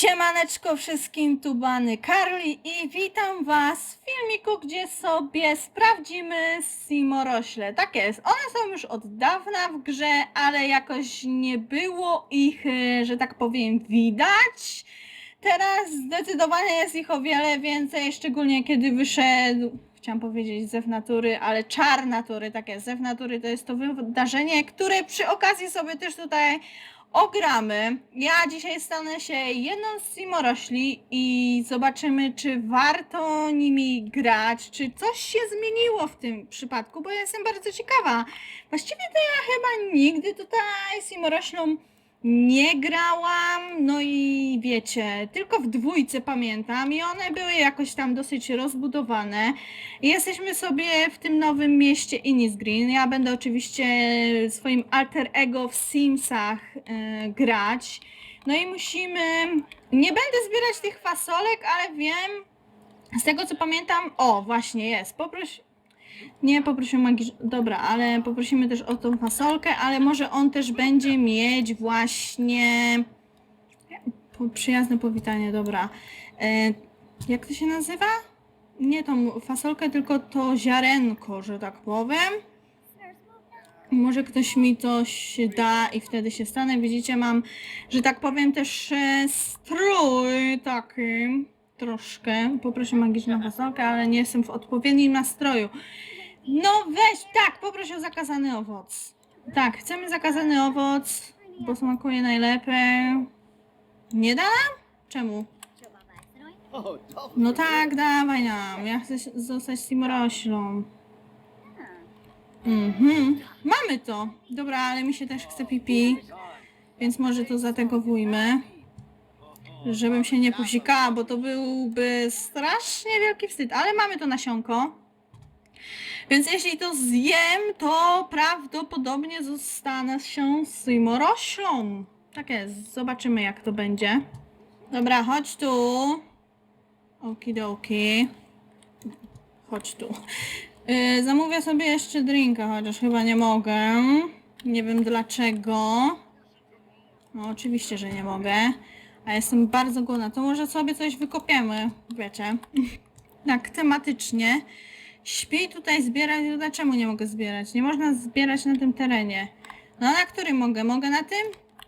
Siemaneczko wszystkim, tu Bany Karli i witam was w filmiku, gdzie sobie sprawdzimy Simorośle. Tak jest, one są już od dawna w grze, ale jakoś nie było ich, e, że tak powiem, widać. Teraz zdecydowanie jest ich o wiele więcej, szczególnie kiedy wyszedł, chciałam powiedzieć zew natury, ale czar natury, tak jest, zew natury to jest to wydarzenie, które przy okazji sobie też tutaj ogramy. Ja dzisiaj stanę się jedną z Simorośli i zobaczymy, czy warto nimi grać, czy coś się zmieniło w tym przypadku, bo ja jestem bardzo ciekawa. Właściwie to ja chyba nigdy tutaj Simoroślą nie grałam, no i wiecie, tylko w dwójce pamiętam i one były jakoś tam dosyć rozbudowane. Jesteśmy sobie w tym nowym mieście Innisgreen. Ja będę oczywiście swoim alter ego w Simsach e, grać. No i musimy. Nie będę zbierać tych fasolek, ale wiem. Z tego co pamiętam. O, właśnie jest. Poproś. Nie poprosił magiczny. Dobra, ale poprosimy też o tą fasolkę, ale może on też będzie mieć właśnie. Po- Przyjazne powitanie, dobra. E, jak to się nazywa? nie tą fasolkę, tylko to ziarenko, że tak powiem. Może ktoś mi coś da i wtedy się stanę. Widzicie, mam, że tak powiem, też e, strój taki troszkę. Poproszę magiczną fasolkę, ale nie jestem w odpowiednim nastroju. No weź, tak, poproszę o zakazany owoc. Tak, chcemy zakazany owoc, bo smakuje najlepiej. Nie da? Czemu? No tak, dawaj nam. Ja chcę się- zostać Simoroślą. Mhm. Mamy to. Dobra, ale mi się też chce pipi. Więc może to zategowujmy. Żebym się nie posikała, bo to byłby strasznie wielki wstyd. Ale mamy to nasionko. Więc jeśli to zjem, to prawdopodobnie zostanę się Simoroślą. Tak jest. Zobaczymy jak to będzie. Dobra, chodź tu. Okidoki. Chodź tu. Yy, zamówię sobie jeszcze drinka, chociaż chyba nie mogę. Nie wiem dlaczego. No oczywiście, że nie mogę. A jestem bardzo głodna. To może sobie coś wykopiemy, wiecie. Tak, tematycznie. Śpi tutaj zbierać, no dlaczego nie mogę zbierać? Nie można zbierać na tym terenie. No na którym mogę? Mogę na tym?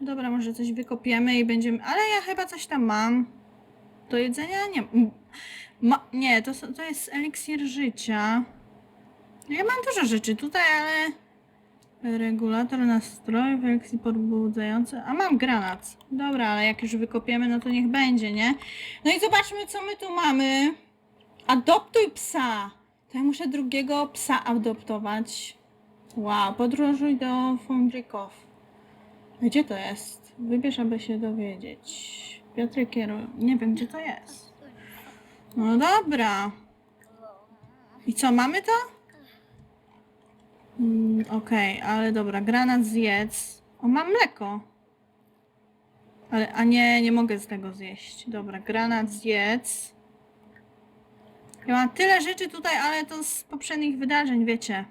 Dobra, może coś wykopiemy i będziemy... Ale ja chyba coś tam mam. Do jedzenia? Nie. Ma, nie, to, to jest eliksir życia. Ja mam dużo rzeczy tutaj, ale... Regulator nastrojów, eliksir pobudzający. A mam granat. Dobra, ale jak już wykopiemy, no to niech będzie, nie? No i zobaczmy, co my tu mamy. Adoptuj psa! To ja muszę drugiego psa adoptować. Wow, podróżuj do Fondrikow. Gdzie to jest? Wybierz, aby się dowiedzieć. Piotr kieruj. Nie wiem, gdzie to jest. No dobra. I co, mamy to? Okej, ale dobra, granat zjedz. O, mam mleko. Ale, a nie, nie mogę z tego zjeść. Dobra, granat zjedz. Ja mam tyle rzeczy tutaj, ale to z poprzednich wydarzeń, wiecie.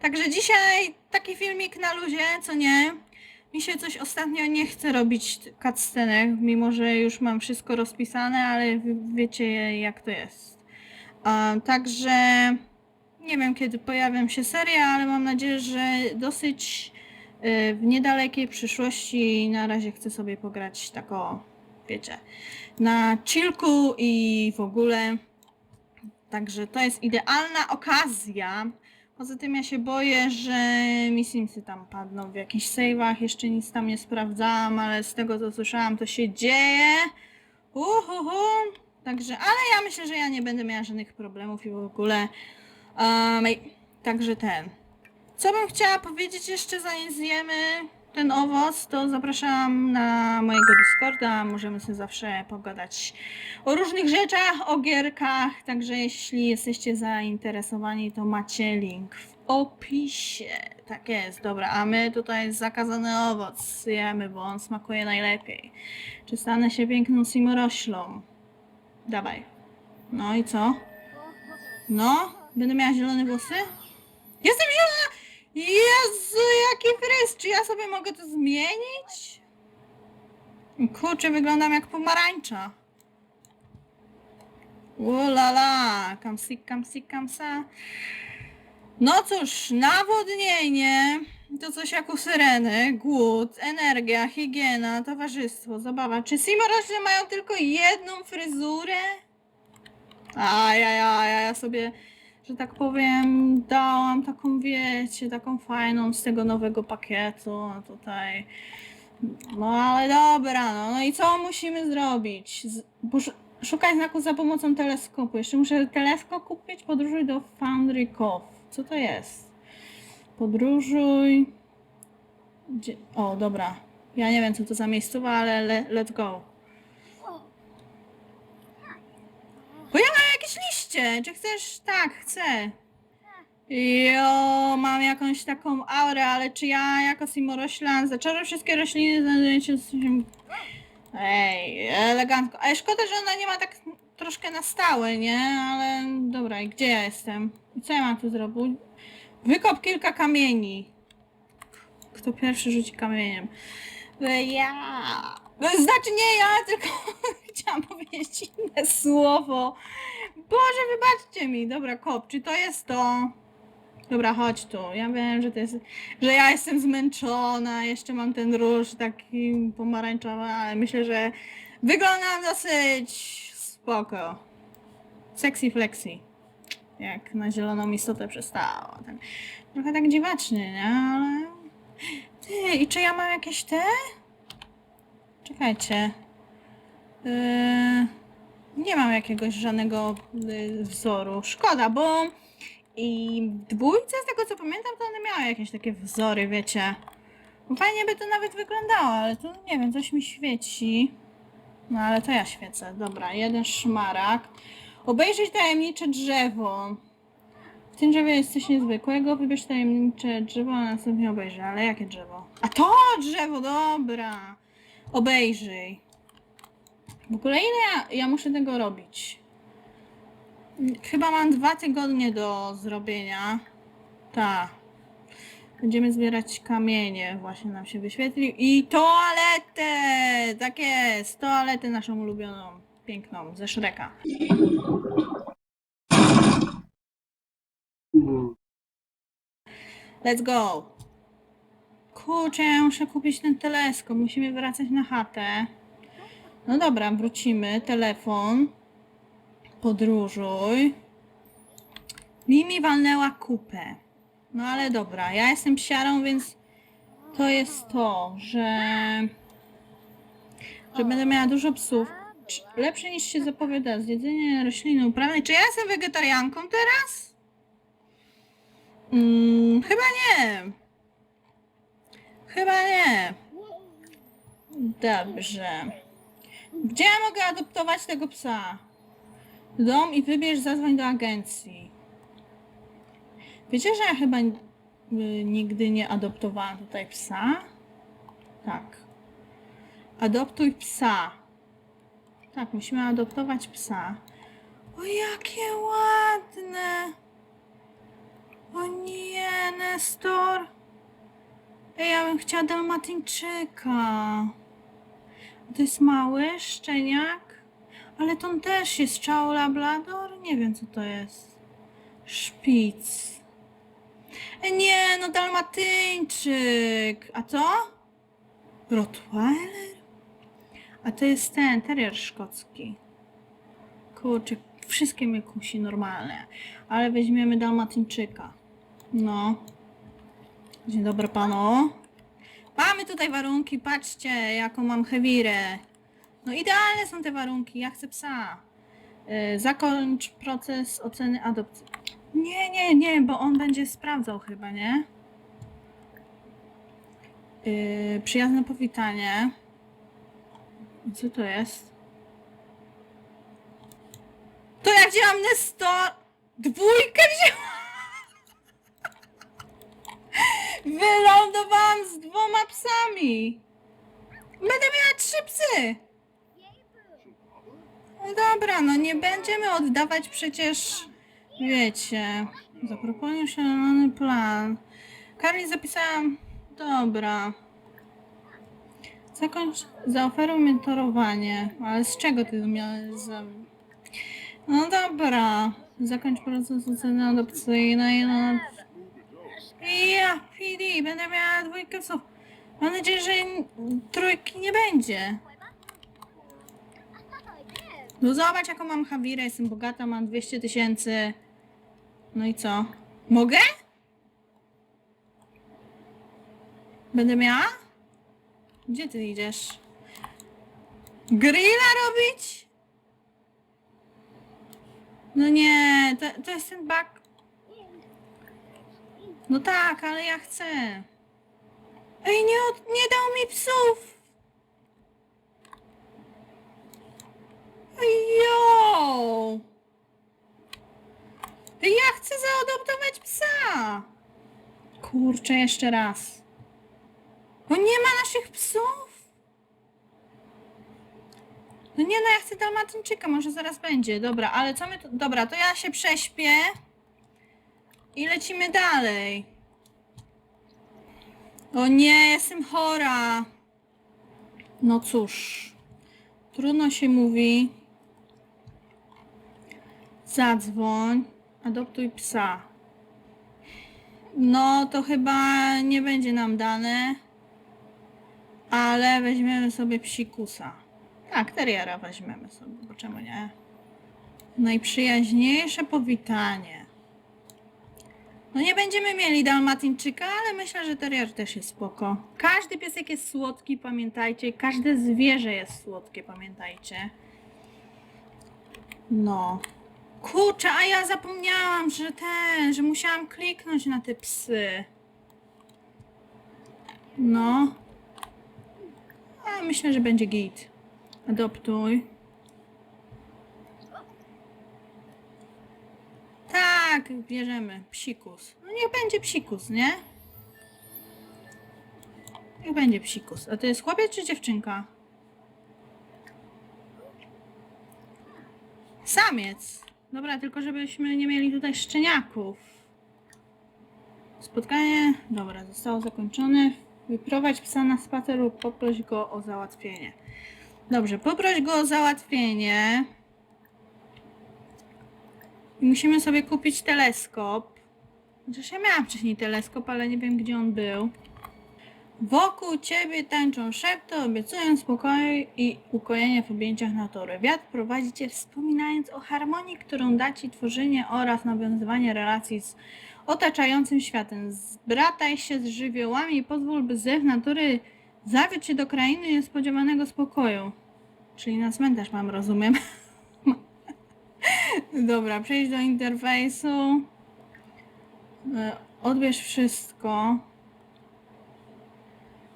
Także dzisiaj taki filmik na luzie, co nie? Mi się coś ostatnio nie chce robić cutscenek, mimo że już mam wszystko rozpisane, ale wiecie jak to jest. A, także nie wiem kiedy pojawią się serie, ale mam nadzieję, że dosyć y, w niedalekiej przyszłości na razie chcę sobie pograć tak o, wiecie, na chillku i w ogóle. Także to jest idealna okazja. Poza tym ja się boję, że mi Simsy tam padną w jakichś save'ach. Jeszcze nic tam nie sprawdzałam, ale z tego co słyszałam to się dzieje. Uhuhu. Także, ale ja myślę, że ja nie będę miała żadnych problemów i w ogóle. Um, także ten. Co bym chciała powiedzieć jeszcze zanim zjemy ten owoc, to zapraszam na mojego Discorda. Możemy sobie zawsze pogadać o różnych rzeczach, o gierkach. Także jeśli jesteście zainteresowani, to macie link w opisie. Tak jest, dobra. A my tutaj zakazany owoc jemy, bo on smakuje najlepiej. Czy stanę się piękną simoroślą? Dawaj. No i co? No? Będę miała zielone włosy? Jestem zielona! Jezu, jaki fryz! Czy ja sobie mogę to zmienić? Kurczę, wyglądam jak pomarańcza. Ulala, kamsik, kamsik, kamsa. No cóż, nawodnienie to coś jak u syreny, głód, energia, higiena, towarzystwo, zabawa. Czy Simorośle mają tylko jedną fryzurę? A ja, ja, ja, ja sobie, że tak powiem, dałam taką, wiecie, taką fajną z tego nowego pakietu, a tutaj... No ale dobra, no, no i co musimy zrobić? Z, szukać znaku za pomocą teleskopu. Jeszcze muszę teleskop kupić. Podróżuj do Foundry Cove. Co to jest? Podróżuj. Gdzie? O, dobra. Ja nie wiem, co to za miejscowa, ale le, let's go. Bo ja mam Czy chcesz? Tak, chcę. Jo, mam jakąś taką aurę, ale czy ja jako Simoroślan zaczaruję wszystkie rośliny znajdują się Ej, elegancko. Ale szkoda, że ona nie ma tak troszkę na stałe, nie? Ale dobra, i gdzie ja jestem? I co ja mam tu zrobić? Wykop kilka kamieni. Kto pierwszy rzuci kamieniem? Ja. Znaczy nie ja, tylko chciałam powiedzieć inne słowo. Boże, wybaczcie mi. Dobra, kop, czy to jest to? Dobra, chodź tu. Ja wiem, że to jest, że ja jestem zmęczona, jeszcze mam ten róż taki pomarańczowy, ale myślę, że wyglądam dosyć spoko. Sexy flexy. Jak na zieloną istotę przestało. Tak, trochę tak dziwacznie, nie? Ale... Ty, i czy ja mam jakieś te? Czekajcie. Yy... Nie mam jakiegoś żadnego y, wzoru. Szkoda, bo i dwójce, z tego co pamiętam, to one miały jakieś takie wzory, wiecie. Fajnie by to nawet wyglądało, ale to nie wiem, coś mi świeci. No ale to ja świecę. Dobra, jeden szmarak. Obejrzeć tajemnicze drzewo. W tym drzewie jest coś niezwykłego. Wybierz tajemnicze drzewo, a następnie obejrzyj. Ale jakie drzewo? A to drzewo, dobra. Obejrzyj. W ogóle ile ja, ja muszę tego robić? Chyba mam dwa tygodnie do zrobienia. Tak. Będziemy zbierać kamienie, właśnie nam się wyświetlił. I toaletę! Tak jest, toaletę naszą ulubioną, piękną, ze Szreka. Let's go! Kurczę, ja muszę kupić ten teleskop, musimy wracać na chatę. No dobra, wrócimy, telefon. Podróżuj. Mimi walnęła kupę. No ale dobra, ja jestem psiarą, więc to jest to, że, że będę miała dużo psów. Czy- Lepsze niż się zapowiada zjedzenie rośliny uprawnej. Czy ja jestem wegetarianką teraz? Mm, chyba nie. Chyba nie. Dobrze. Gdzie ja mogę adoptować tego psa? Dom i wybierz, zadzwoń do agencji. Wiecie, że ja chyba y, nigdy nie adoptowałam tutaj psa? Tak. Adoptuj psa. Tak, musimy adoptować psa. O, jakie ładne! O nie, Nestor! Ej, ja bym chciała dalmatyńczyka. To jest mały szczeniak? Ale to on też jest czał labrador? Nie wiem co to jest. Szpic. E, Nie, no dalmatyńczyk. A to? Rottweiler? A to jest ten, terrier szkocki. Kurczę, wszystkie mnie kusi normalne. Ale weźmiemy dalmatyńczyka. No. Dzień dobry panu. Mamy tutaj warunki, patrzcie jaką mam hewirę. No idealne są te warunki, ja chcę psa. Yy, zakończ proces oceny adopcji. Nie, nie, nie, bo on będzie sprawdzał chyba, nie? Yy, przyjazne powitanie. Co to jest? To ja wzięłam Nestor... Dwójkę wzięłam! Wylądowałam z dwoma psami! Będę miała trzy psy! No dobra, no nie będziemy oddawać przecież, wiecie, zaproponuję szalony plan. Karli zapisałam, dobra. Zakończ, zaoferuj mentorowanie. Ale z czego ty miałeś za... No dobra. Zakończ proces oceny adopcyjnej. No. Ja, PD, będę miała dwójkę psów. Mam nadzieję, że trójki nie będzie. No zobacz jaką mam Hawirę, jestem bogata, mam 200 tysięcy. No i co? Mogę? Będę miała? Gdzie ty idziesz? Grilla robić? No nie, to, to jest ten bug. No tak, ale ja chcę. Ej, nie, od, nie dał mi psów! Jo! Ja chcę zaadoptować psa! Kurczę, jeszcze raz. O, nie ma naszych psów? No nie, no ja chcę dalmatyńczyka, może zaraz będzie. Dobra, ale co my tu... Dobra, to ja się prześpię i lecimy dalej. O nie, jestem chora. No cóż, trudno się mówi. Zadzwoń, adoptuj psa. No to chyba nie będzie nam dane, ale weźmiemy sobie psikusa. Tak, teriera weźmiemy sobie, bo czemu nie? Najprzyjaźniejsze powitanie. No nie będziemy mieli dalmatyńczyka, ale myślę, że terrier też jest spoko. Każdy piesek jest słodki, pamiętajcie. Każde zwierzę jest słodkie, pamiętajcie. No. Kurczę, a ja zapomniałam, że ten, że musiałam kliknąć na te psy. No. A myślę, że będzie git. Adoptuj. Tak, bierzemy. Psikus. No niech będzie psikus, nie? Niech będzie psikus. A to jest chłopiec czy dziewczynka? Samiec. Dobra, tylko żebyśmy nie mieli tutaj szczeniaków. Spotkanie, dobra, zostało zakończone. Wyprowadź psa na spacer lub poproś go o załatwienie. Dobrze, poproś go o załatwienie. I musimy sobie kupić teleskop. Chociaż ja miałam wcześniej teleskop, ale nie wiem gdzie on był. Wokół ciebie tańczą szepty, obiecują spokój i ukojenie w objęciach natury. Wiatr prowadzi cię wspominając o harmonii, którą da ci tworzenie oraz nawiązywanie relacji z otaczającym światem. Zbrataj się z żywiołami i pozwól, by zew natury zawiódł cię do krainy niespodziewanego spokoju. Czyli na cmentarz mam, rozumiem. Dobra, przejdź do interfejsu. E, Odbierz wszystko.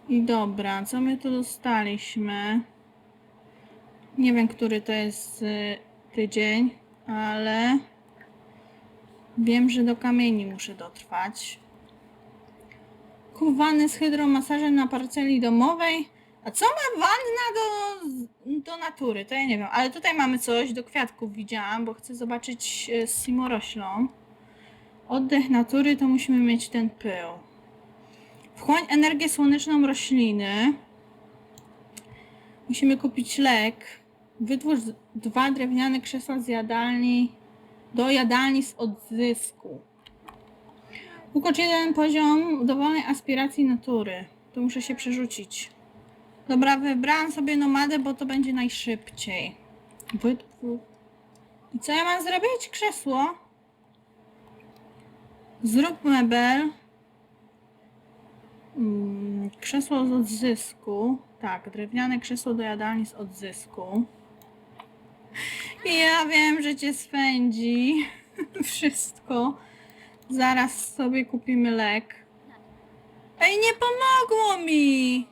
I dobra, co my tu dostaliśmy? Nie wiem, który to jest y, tydzień, ale wiem, że do kamieni muszę dotrwać. Kuwany z hydromasażem na parceli domowej. A co ma wanna do, do natury? To ja nie wiem, ale tutaj mamy coś, do kwiatków widziałam, bo chcę zobaczyć e, z simoroślą. Oddech natury to musimy mieć ten pył. Wchłoń energię słoneczną rośliny. Musimy kupić lek. Wytwórz dwa drewniane krzesła z jadalni do jadalni z odzysku. Ukocz jeden poziom dowolnej aspiracji natury. Tu muszę się przerzucić. Dobra, wybrałam sobie nomadę, bo to będzie najszybciej. Wytwórz. I co ja mam zrobić? Krzesło. Zrób mebel. Mm, Krzesło z odzysku. Tak, drewniane krzesło do jadalni z odzysku. I ja wiem, że cię spędzi wszystko. Zaraz sobie kupimy lek. Ej, nie pomogło mi!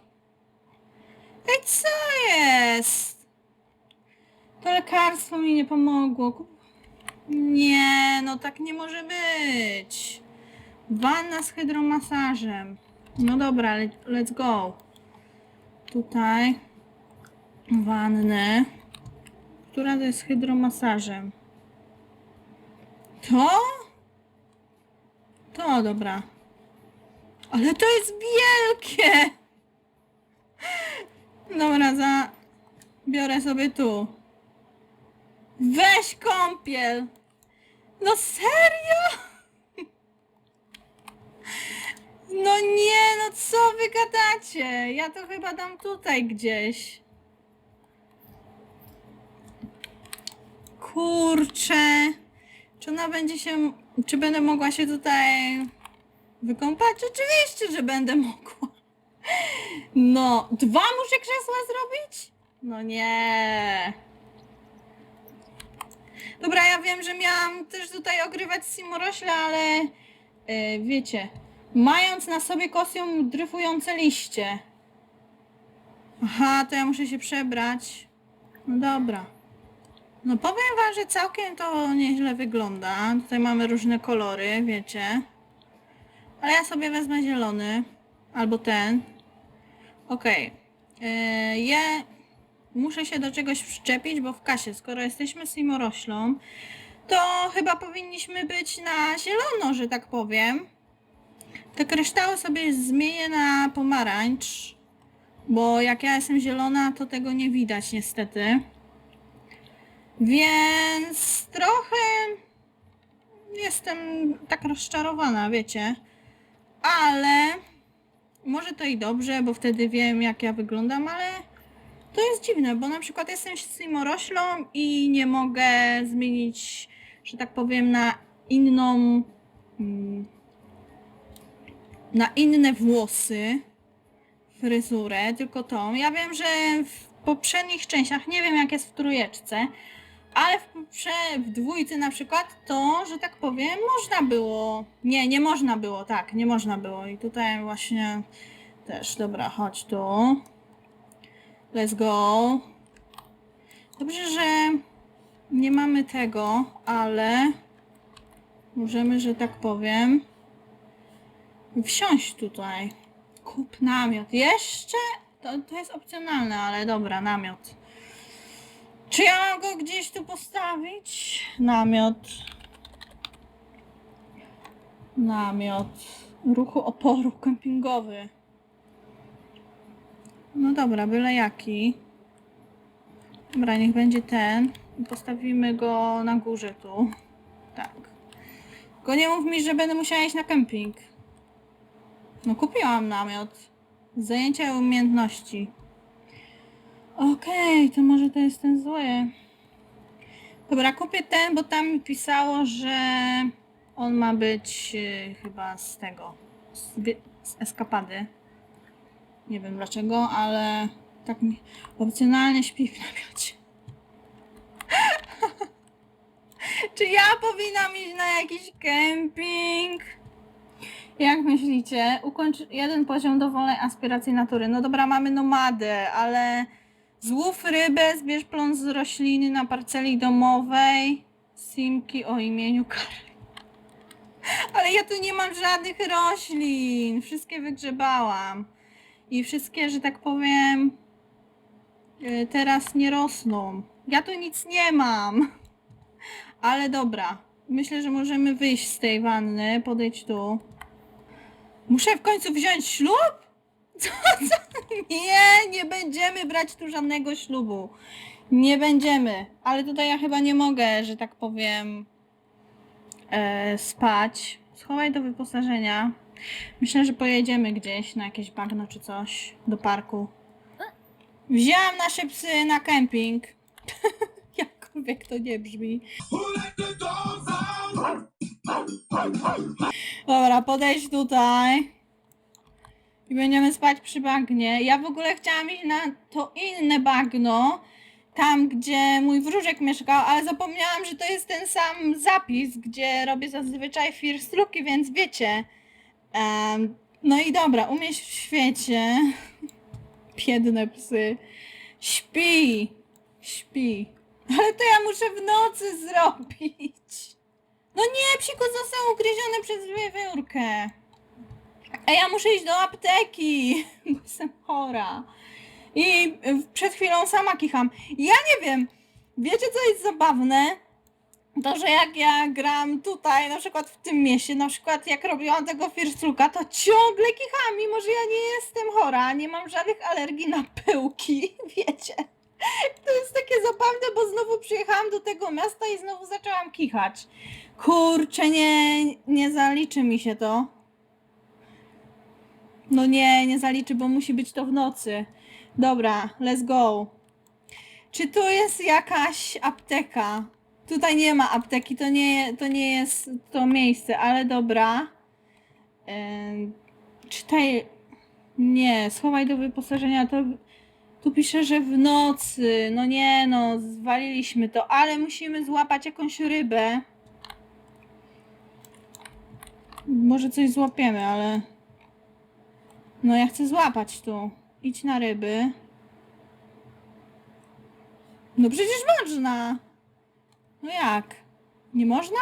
Ej, co jest? To lekarstwo mi nie pomogło. Nie, no tak nie może być. Wanna z hydromasażem. No dobra, le- let's go. Tutaj wannę, która to jest hydromasażem. To? To, dobra. Ale to jest wielkie! Dobra, za... Biorę sobie tu. Weź kąpiel! No serio? No nie, no co wy gadacie? Ja to chyba dam tutaj gdzieś. Kurczę. Czy ona będzie się... Czy będę mogła się tutaj wykąpać? Oczywiście, że będę mogła. No, dwa muszę krzesła zrobić? No nie. Dobra, ja wiem, że miałam też tutaj ogrywać Simorośla, ale e, wiecie, mając na sobie kostium dryfujące liście. Aha, to ja muszę się przebrać. No dobra. No powiem wam, że całkiem to nieźle wygląda. Tutaj mamy różne kolory, wiecie. Ale ja sobie wezmę zielony. Albo ten. Okej. Okay. Ja muszę się do czegoś przyczepić, bo w kasie, skoro jesteśmy Simoroślą, to chyba powinniśmy być na zielono, że tak powiem. Te kryształy sobie zmienię na pomarańcz, bo jak ja jestem zielona, to tego nie widać niestety. Więc trochę jestem tak rozczarowana, wiecie. Ale może to i dobrze, bo wtedy wiem jak ja wyglądam, ale to jest dziwne, bo na przykład jestem simoroślą i nie mogę zmienić, że tak powiem, na inną mm, na inne włosy fryzurę, tylko tą. Ja wiem, że w poprzednich częściach, nie wiem jak jest w trójeczce, ale w, w dwójce na przykład to, że tak powiem, można było. Nie, nie można było, tak, nie można było. I tutaj właśnie też, dobra, chodź tu. Let's go. Dobrze, że nie mamy tego, ale możemy, że tak powiem, wsiąść tutaj. Kup namiot. Jeszcze? To, to jest opcjonalne, ale dobra, namiot. Czy ja mam go gdzieś tu postawić? Namiot. Namiot. Ruchu oporu kempingowy. No dobra, byle jaki. Dobra, niech będzie ten. I Postawimy go na górze tu. Tak. Tylko nie mów mi, że będę musiała iść na kemping. No kupiłam namiot. Zajęcia umiejętności. Okej, to może to jest ten zły. Dobra, kupię ten, bo tam mi pisało, że on ma być y, chyba z tego, z, z eskapady. Nie wiem dlaczego, ale tak mi opcjonalnie śpi w namiocie. Czy ja powinnam iść na jakiś kemping? Jak myślicie? Ukończ jeden poziom dowolnej aspiracji natury. No dobra, mamy nomadę, ale złów rybę, zbierz plon z rośliny na parceli domowej. Simki o imieniu Karli. Ale ja tu nie mam żadnych roślin. Wszystkie wygrzebałam. I wszystkie, że tak powiem, y, teraz nie rosną. Ja tu nic nie mam. Ale dobra. Myślę, że możemy wyjść z tej wanny. Podejdź tu. Muszę w końcu wziąć ślub? Co, co? Nie, nie będziemy brać tu żadnego ślubu. Nie będziemy. Ale tutaj ja chyba nie mogę, że tak powiem, e, spać. Schowaj do wyposażenia. Myślę, że pojedziemy gdzieś na jakieś bagno czy coś. Do parku. Wzięłam nasze psy na kemping. Jakkolwiek to nie brzmi. Dobra, podejdź tutaj. I będziemy spać przy bagnie. Ja w ogóle chciałam iść na to inne bagno, tam gdzie mój wróżek mieszkał, ale zapomniałam, że to jest ten sam zapis, gdzie robię zazwyczaj first looki, więc wiecie. No i dobra, umieść w świecie. Biedne psy. Śpi. Śpi. Ale to ja muszę w nocy zrobić. No nie, psiku został ugryziony przez wiewiórkę. Ej, ja muszę iść do apteki. bo Jestem chora. I y, przed chwilą sama kicham. Ja nie wiem. Wiecie co jest zabawne? to, że jak ja gram tutaj, na przykład w tym mieście, na przykład jak robiłam tego firstluka, to ciągle kicham, mimo że ja nie jestem chora, nie mam żadnych alergii na pyłki, wiecie. To jest takie zabawne, bo znowu przyjechałam do tego miasta i znowu zaczęłam kichać. Kurczę, nie, nie zaliczy mi się to. No nie, nie zaliczy, bo musi być to w nocy. Dobra, let's go. Czy tu jest jakaś apteka? Tutaj nie ma apteki, to nie, to nie jest to miejsce, ale dobra. Czytaj. Nie, schowaj do wyposażenia. To tu pisze, że w nocy. No nie, no, zwaliliśmy to, ale musimy złapać jakąś rybę. Może coś złapiemy, ale. No ja chcę złapać tu. Idź na ryby. No przecież można. No jak? Nie można?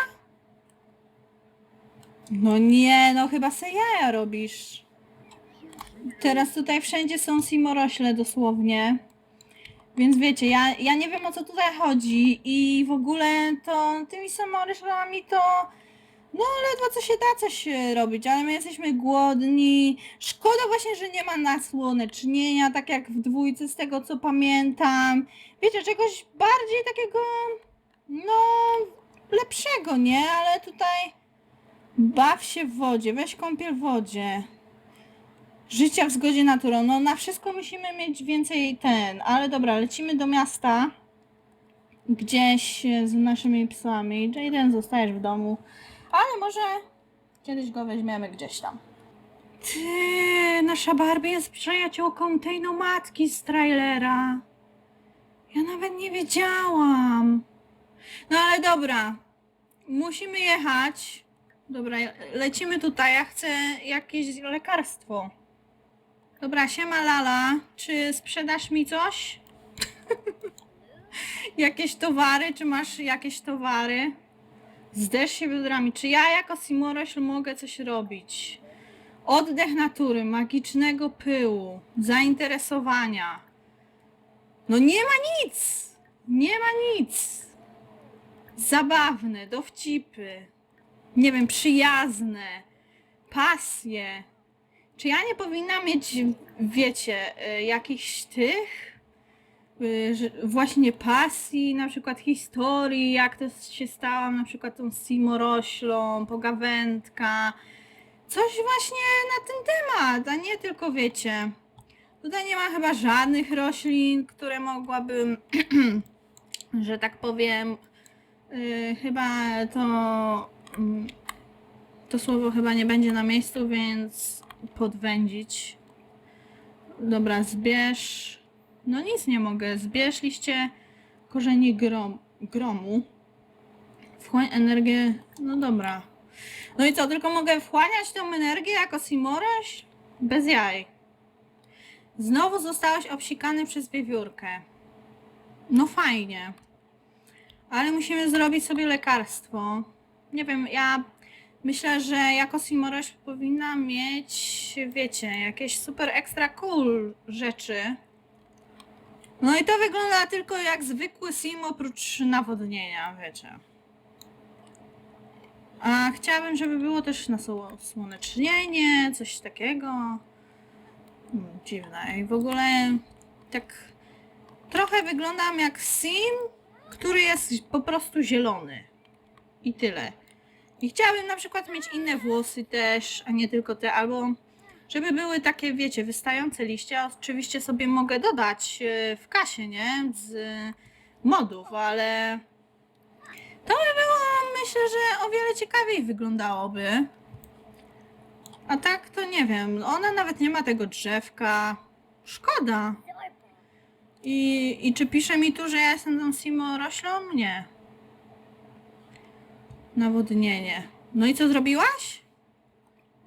No nie, no chyba se jaja robisz. Teraz tutaj wszędzie są simorośle dosłownie. Więc wiecie, ja, ja nie wiem o co tutaj chodzi i w ogóle to tymi samoroślami to no ledwo co się da coś e, robić, ale my jesteśmy głodni. Szkoda właśnie, że nie ma nasłonecznienia, tak jak w dwójce z tego co pamiętam. Wiecie, czegoś bardziej takiego no lepszego, nie? Ale tutaj baw się w wodzie, weź kąpiel w wodzie. Życia w zgodzie naturą. No na wszystko musimy mieć więcej ten, ale dobra, lecimy do miasta. Gdzieś z naszymi psami. Jaden, zostajesz w domu. Ale może kiedyś go weźmiemy gdzieś tam. Ty, nasza Barbie jest przyjaciółką tej nomadki z trailera. Ja nawet nie wiedziałam. No ale dobra. Musimy jechać. Dobra, lecimy tutaj. Ja chcę jakieś lekarstwo. Dobra, siema Lala. Czy sprzedasz mi coś? jakieś towary? Czy masz jakieś towary? Zderz się biodrami. Czy ja jako Simorośl mogę coś robić? Oddech natury, magicznego pyłu, zainteresowania. No nie ma nic! Nie ma nic! Zabawne, dowcipy, nie wiem, przyjazne, pasje. Czy ja nie powinna mieć, wiecie, y, jakichś tych y, właśnie pasji, na przykład historii, jak to się stałam, na przykład tą Simoroślą, pogawędka. Coś właśnie na ten temat, a nie tylko wiecie. Tutaj nie ma chyba żadnych roślin, które mogłabym, że tak powiem, y, chyba to mm, to słowo chyba nie będzie na miejscu, więc podwędzić. Dobra, zbierz. No nic nie mogę. Zbierz liście korzeni grom, gromu. Wchłań energię. No dobra. No i co, tylko mogę wchłaniać tą energię jako Simoraś? Bez jaj. Znowu zostałeś obsikany przez wiewiórkę. No fajnie. Ale musimy zrobić sobie lekarstwo. Nie wiem, ja myślę, że jako Simoraś powinna mieć, wiecie, jakieś super extra cool rzeczy. No i to wygląda tylko jak zwykły sim oprócz nawodnienia, wiecie. A chciałabym, żeby było też nasłonecznienie, coś takiego. Hmm, dziwne. I w ogóle tak trochę wyglądam jak sim, który jest po prostu zielony. I tyle. I chciałabym na przykład mieć inne włosy też, a nie tylko te, albo żeby były takie, wiecie, wystające liście. Oczywiście sobie mogę dodać e, w kasie, nie? Z modów, ale to by było, myślę, że o wiele ciekawiej wyglądałoby. A tak to nie wiem, ona nawet nie ma tego drzewka. Szkoda. I, I czy pisze mi tu, że ja jestem tą Simo roślą? Nie. Nawodnienie. No i co zrobiłaś?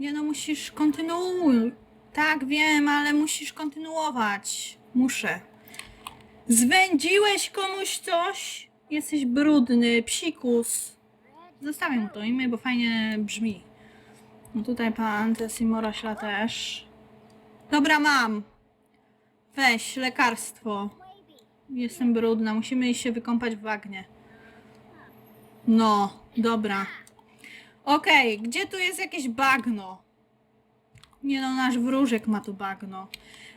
Nie no, musisz kontynuuj. Tak, wiem, ale musisz kontynuować. Muszę. Zwędziłeś komuś coś? Jesteś brudny, psikus. Zostawię mu to imię, bo fajnie brzmi. No tutaj pan Tesimorośla też. Dobra, mam. Weź, lekarstwo. Jestem brudna, musimy iść się wykąpać w bagnie. No, dobra. Okej, gdzie tu jest jakieś bagno? Nie no, nasz wróżek ma tu bagno.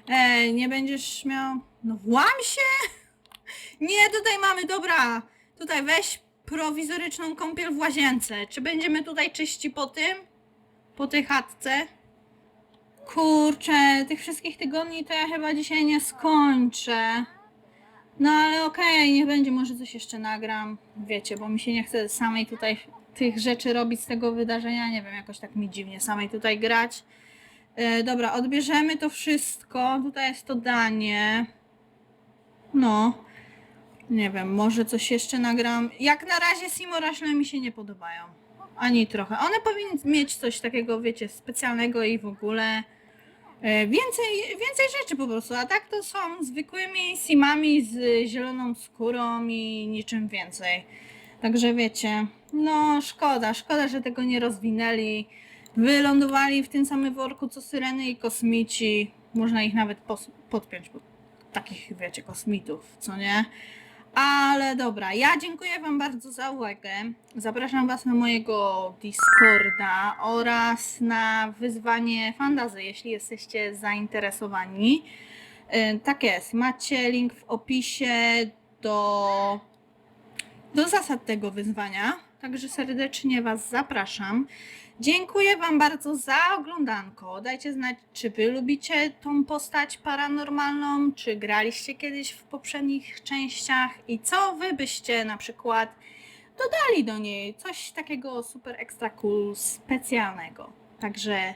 Ej, nie będziesz miał... No włam się! Nie, tutaj mamy, dobra. Tutaj weź prowizoryczną kąpiel w łazience. Czy będziemy tutaj czyści po tym? Po tej chatce? Kurczę, tych wszystkich tygodni to ja chyba dzisiaj nie skończę. No ale okej, nie będzie, może coś jeszcze nagram. Wiecie, bo mi się nie chce samej tutaj tych rzeczy robić z tego wydarzenia. Nie wiem, jakoś tak mi dziwnie samej tutaj grać. E, dobra, odbierzemy to wszystko. Tutaj jest to danie. No. Nie wiem, może coś jeszcze nagram. Jak na razie Simoraśle mi się nie podobają. Ani trochę. One powinny mieć coś takiego, wiecie, specjalnego i w ogóle. E, Więcej, więcej rzeczy po prostu, a tak to są zwykłymi simami z zieloną skórą i niczym więcej. Także wiecie, no szkoda, szkoda, że tego nie rozwinęli. Wylądowali w tym samym worku co syreny i kosmici. Można ich nawet podpiąć pod takich, wiecie, kosmitów, co nie? Ale dobra, ja dziękuję Wam bardzo za uwagę. Zapraszam Was na mojego Discorda oraz na wyzwanie fantazy, jeśli jesteście zainteresowani. E, Tak jest, macie link w opisie do, do zasad tego wyzwania, także serdecznie Was zapraszam. Dziękuję Wam bardzo za oglądanko. Dajcie znać, czy Wy lubicie tą postać paranormalną, czy graliście kiedyś w poprzednich częściach i co Wy byście na przykład dodali do niej. Coś takiego super extra cool, specjalnego. Także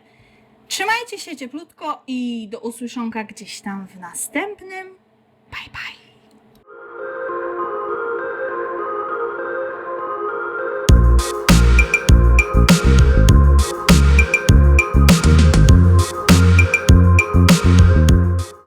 trzymajcie się cieplutko i do usłyszonka gdzieś tam w następnym. Bye bye. Thank